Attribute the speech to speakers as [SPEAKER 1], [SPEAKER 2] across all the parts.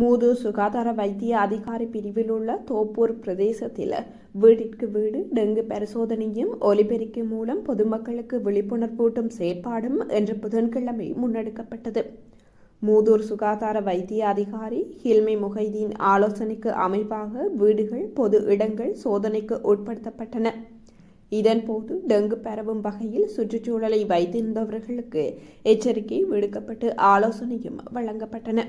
[SPEAKER 1] மூதூர் சுகாதார வைத்திய அதிகாரி பிரிவில் உள்ள தோப்பூர் பிரதேசத்தில் வீட்டிற்கு வீடு டெங்கு பரிசோதனையும் ஒலிபெருக்கி மூலம் பொதுமக்களுக்கு விழிப்புணர்வூட்டும் செயற்பாடும் என்ற புதன்கிழமை முன்னெடுக்கப்பட்டது. மூதூர் சுகாதார வைத்திய அதிகாரி ஹில்மி முகைதீன் ஆலோசனைக்கு அமைப்பாக வீடுகள் பொது இடங்கள் சோதனைக்கு உட்படுத்தப்பட்டன. இதன்போது டெங்கு பரவும் வகையில் சுற்றுச்சூழலை வைத்திருந்தவர்களுக்கு எச்சரிக்கை விடுக்கப்பட்டு ஆலோசனையும் வழங்கப்பட்டன.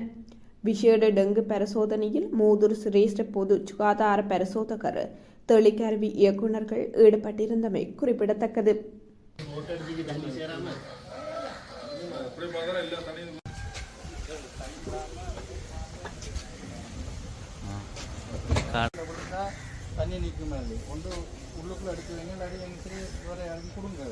[SPEAKER 1] விசேட டெங்கு பரிசோதனையில் மூதூர் சிரேஷ்ட பொது சுகாதார பரிசோதகர் தெளிக்கருவி இயக்குநர்கள் ஈடுபட்டிருந்தமை குறிப்பிடத்தக்கது
[SPEAKER 2] தண்ணி நிற்கும் மாதிரி ஒன்று உள்ளுக்குள்ள அடிச்சு வைங்க இல்லாட்டி எங்கள் சரி வேற யாருக்கும் கொடுங்க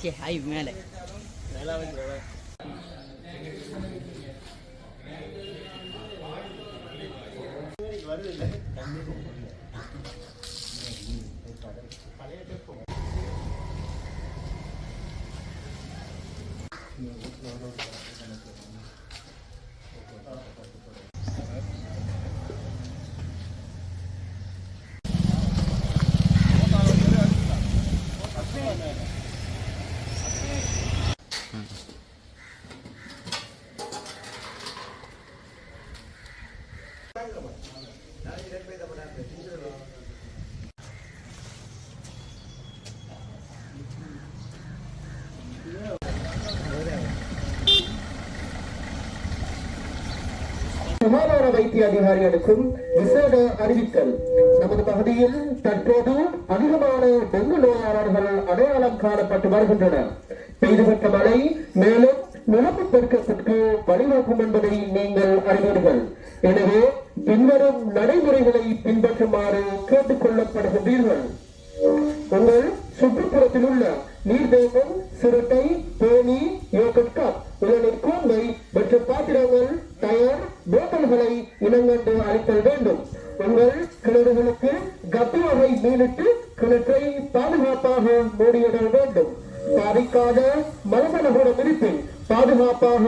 [SPEAKER 3] ಛೇ ಐವ್ ಮೇಲೆ Thank you.
[SPEAKER 4] சுகாதார வைத்திய அதிகாரிகளுக்கும் விசேட அறிவித்தல். நமது பகுதியில் தற்போது அதிகமான டெங்கு நோயாளர்கள் அடையாளம் காணப்பட்டு வருகின்றனர். பெய்துபட்ட மழை மேலும் நிலப்பு பெருக்கத்திற்கு வழிவகுக்கும் என்பதை நீங்கள் அறிவீர்கள். எனவே பின்வரும் நடைமுறைகளை பின்பற்றுமாறு கேட்டுக் கொள்ளப்படுகின்றீர்கள். உங்கள் சுற்றுப்புறத்தில் உள்ள நீர்தேக்கம் சிறுட்டை தேனி யோகட் கப் இளநீர் கூம்பை மற்றும் பாத்திரங்கள் டயர் போத்தல்களை இனங்கண்டு அளித்தல் வேண்டும். உங்கள் கிணறுகளுக்கு கப்பி மீனிட்டு கிணற்றை பாதுகாப்பாக மூடியிடல் வேண்டும். பாதிக்காத மரபணுகுணம் இருப்பின் பாதுகாப்பாக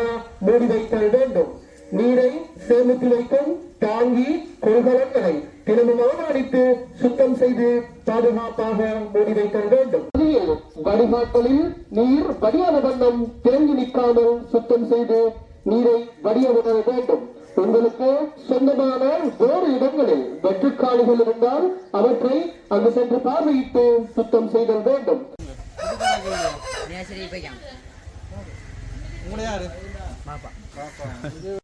[SPEAKER 4] மூடி வைத்தல் வேண்டும். நீரை சேமித்து வைக்கும் தாங்கி கொள்கலன்களை தினமும் அவதானித்து சுத்தம் செய்து பாதுகாப்பாக மூடி வைத்தல் வேண்டும். நதியில் வடிகாட்டலில் நீர் வடியான வண்ணம் தேங்கி நிற்காமல் சுத்தம் செய்து நீரை வடிய விட வேண்டும். உங்களுக்கு சொந்தமான வேறு இடங்களில் வெற்றுக்காலிகள் இருந்தால் அவற்றை அங்கு சென்று பார்வையிட்டு சுத்தம் செய்தல் வேண்டும்.
[SPEAKER 3] நேசரி போய்க்கான்
[SPEAKER 2] உங்களை யாரு?
[SPEAKER 3] பாப்பா